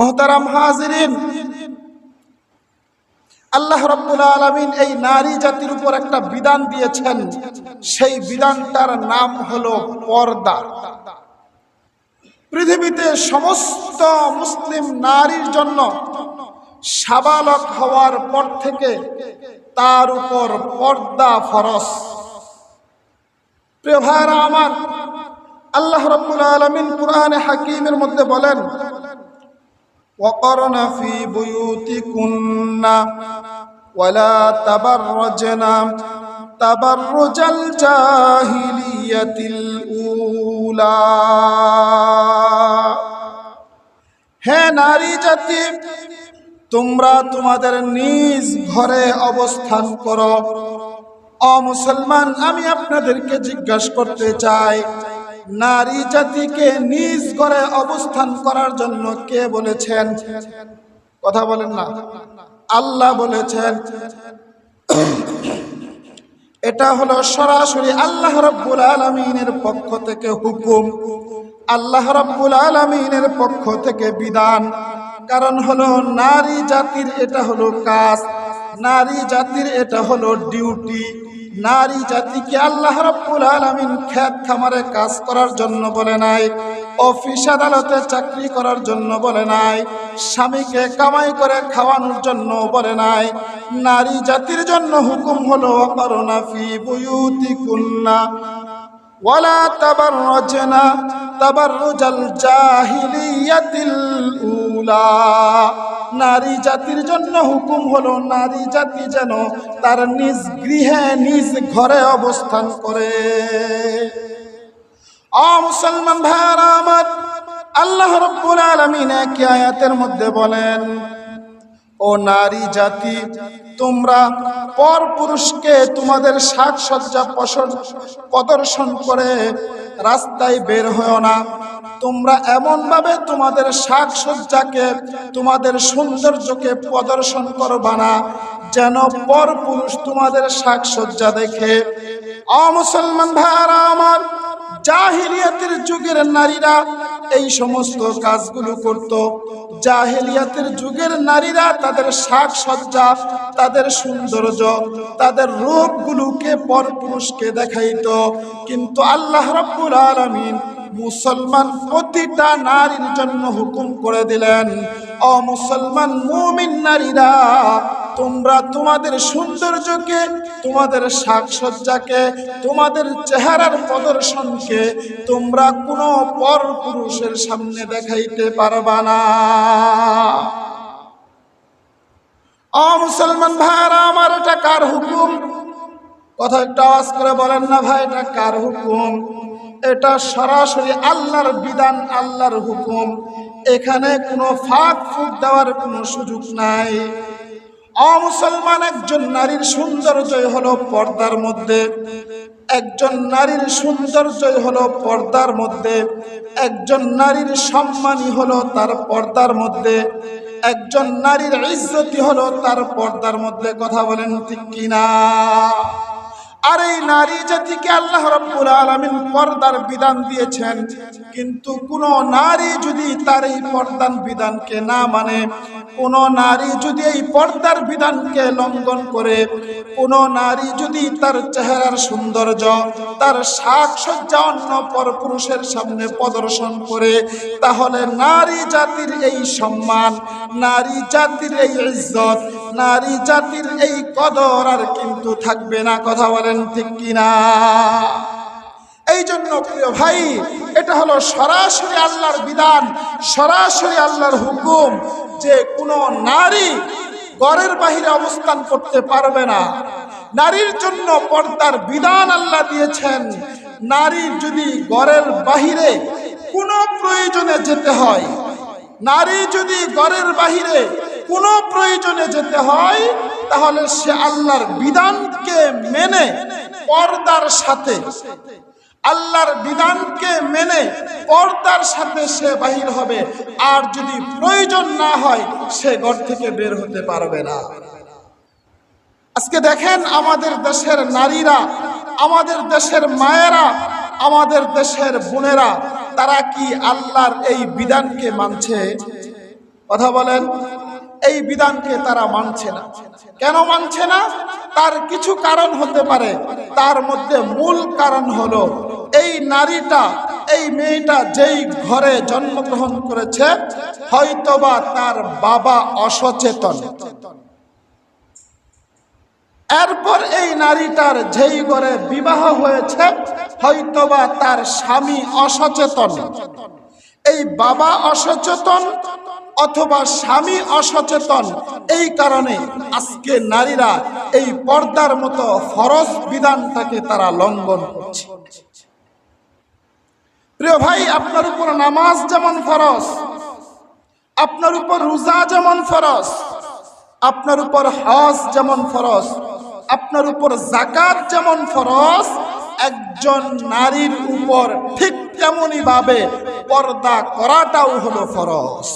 মোহতারাম হাজিরিন। আল্লাহ রব্বুল আলমিন এই নারী জাতির উপর একটা বিধান দিয়েছেন। সেই বিধানটার নাম হলো পর্দা। পৃথিবীতে সমস্ত মুসলিম নারীর জন্য সাবালক হওয়ার পর থেকে তার উপর পর্দা ফরস প্রিয় ভাইরা আমার, আল্লাহ রব্বুল আলমিন কুরআনে হাকিমের মধ্যে বলেন وقرن في بيوتكن ولا تبرجن تبرج الجاهلية الأولى হে নারী জাতি তোমরা তোমাদের নিজ ঘরে অবস্থান করো অ মুসলমান আমি আপনাদেরকে জিজ্ঞাসা করতে চাই নারী জাতিকে নিজ করে অবস্থান করার জন্য কে বলেছেন? কথা বলেন না। আল্লাহ বলেছেন। এটা হলো সরাসরি আল্লাহ রব্বুল আলমিনের পক্ষ থেকে হুকুম। আল্লাহ রব্বুল আলমিনের পক্ষ থেকে বিধান। কারণ হলো নারী জাতির এটা হলো কাজ, নারী জাতির এটা হলো ডিউটি। নারী জাতিকে আল্লাহ রব্বুল আলমিন খ্যাত খামারে কাজ করার জন্য বলে নাই, অফিস আদালতে চাকরি করার জন্য বলে নাই, স্বামীকে কামাই করে খাওয়ানোর জন্য বলে নাই। নারী জাতির জন্য হুকুম হলো করোনা ফি বুয়ুতি কুন্না ওয়ালা তাবাররাজনা তাবাররুজাল জাহিলিয়াতিল উলা। নারী জাতির জন্য হুকুম হলো, নারী জাতি যেন তার নিজ গৃহে, নিজ ঘরে অবস্থান করে। মুসলমান ভাইয়ারা আমার, আল্লাহ রব্বুল আলামিন একই আয়াতের মধ্যে বলেন ও নারী জাতি, তোমরা পর পুরুষকে তোমাদের সাজসজ্জা প্রদর্শন করে রাস্তায় বের হও না। তোমরা এমনভাবে তোমাদের সাজসজ্জাকে তোমাদের সৌন্দর্যকে প্রদর্শন করবা না, যেন পর পুরুষ তোমাদের সাজসজ্জা দেখে। অমুসলমান ভাইয়ারা আমার, জাহিলিয়াতের যুগের নারীরা এই সমস্ত কাজগুলো করত। জাহেলিয়াতের যুগের নারীরা তাদের শাক সজ্জা তাদের সৌন্দর্য, তাদের রূপগুলোকে পরপুরুষকে দেখাইত। কিন্তু আল্লাহ রব্বুল আলমিন মুসলমান প্রতিটা নারীর জন্য হুকুম করে দিলেন, অ মুসলমান মুমিন নারীরা তোমরা তোমাদের সৌন্দর্যকে, তোমাদের সাজসজ্জাকে, তোমাদের চেহারার প্রদর্শনকে তোমরা কোনো পর পুরুষের সামনে দেখাইতে পারবা না। অ মুসলমান ভাইরা, আমার এটা কার হুকুম? কথা একটা আওয়াজ করে বলেন না ভাই, এটা কার হুকুম? এটা সরাসরি আল্লাহর বিধান, আল্লাহর হুকুম। এখানে কোনো ফাঁক ফুক দেওয়ার কোনো সুযোগ নাই। অমুসলমান একজন নারীর সৌন্দর্যই হলো পর্দার মধ্যে। একজন নারীর সৌন্দর্যই হলো পর্দার মধ্যে। একজন নারীর সম্মানই হলো তার পর্দার মধ্যে। একজন নারীর ইজ্জতি হলো তার পর্দার মধ্যে। কথা বলেন ঠিক কিনা? আর এই নারী জাতিকে আল্লাহ রব্বুল আলমিন পর্দার বিধান দিয়েছেন। কিন্তু কোন নারী যদি তার এই পর্দার বিধানকে না মানে কোন নারী যদি এই পর্দার বিধানকে লঙ্ঘন করে, কোন নারী যদি তার চেহারার সৌন্দর্য, তার সাজসজ্জা অন্য পর পুরুষের সামনে প্রদর্শন করে, তাহলে নারী জাতির এই সম্মান, নারী জাতির এই ইজ্জত, নারী জাতির এই কদর আর কিন্তু থাকবে না। কথা বলেন ঠিক কিনা? এই জন্য প্রিয় ভাই, এটা হলো সরাসরি আল্লাহর বিধান, সরাসরি আল্লাহর হুকুম যে কোনো নারী গড়ের বাহিরে অবস্থান করতে পারবে না। নারীর জন্য পর্দার বিধান আল্লাহ দিয়েছেন, নারীর যদি গড়ের বাহিরে কোনো প্রয়োজনে যেতে হয়, নারী যদি গড়ের বাহিরে কোনো প্রয়োজনে যেতে হয়, তাহলে সে আল্লাহর বিধানকে মেনে পর্দার সাথে আল্লাহর বিধানকে মেনে পর্দার সাথে সে বাহির হবে। আর যদি প্রয়োজন না হয়, সে ঘর থেকে বের হতে পারবে না। আজকে দেখেন আমাদের দেশের নারীরা, আমাদের দেশের মায়েরা, আমাদের দেশের বোনেরা, তারা কি আল্লাহর এই বিধানকে মানছে? কথা বলেন, এই বিধানকে তারা মানছে না। কেন মানছে না? তার কিছু কারণ হতে পারে। তার মধ্যে মূল কারণ হলো এই নারীটা, এই মেয়েটা যেই ঘরে জন্মগ্রহণ করেছে, হয়তোবা তার বাবা অসচেতন। এরপর এই নারীটার যেই ঘরে বিবাহ হয়েছে, হয়তোবা তার স্বামী অসচেতন। এই বাবা অসচেতন অথবা স্বামী অসচেতন, এই কারণে আজকে নারীরা এই পর্দার মতো ফরজ বিধানটাকে তারা লঙ্ঘন করছে। প্রিয় ভাই, আপনার উপর নামাজ যেমন ফরস আপনার উপর রোজা যেমন ফরস আপনার উপর হজ যেমন ফরস আপনার উপর জাকাত যেমন ফরস একজন নারীর উপর ঠিক তেমনই ভাবে পর্দা করাটাও হলো ফরজ।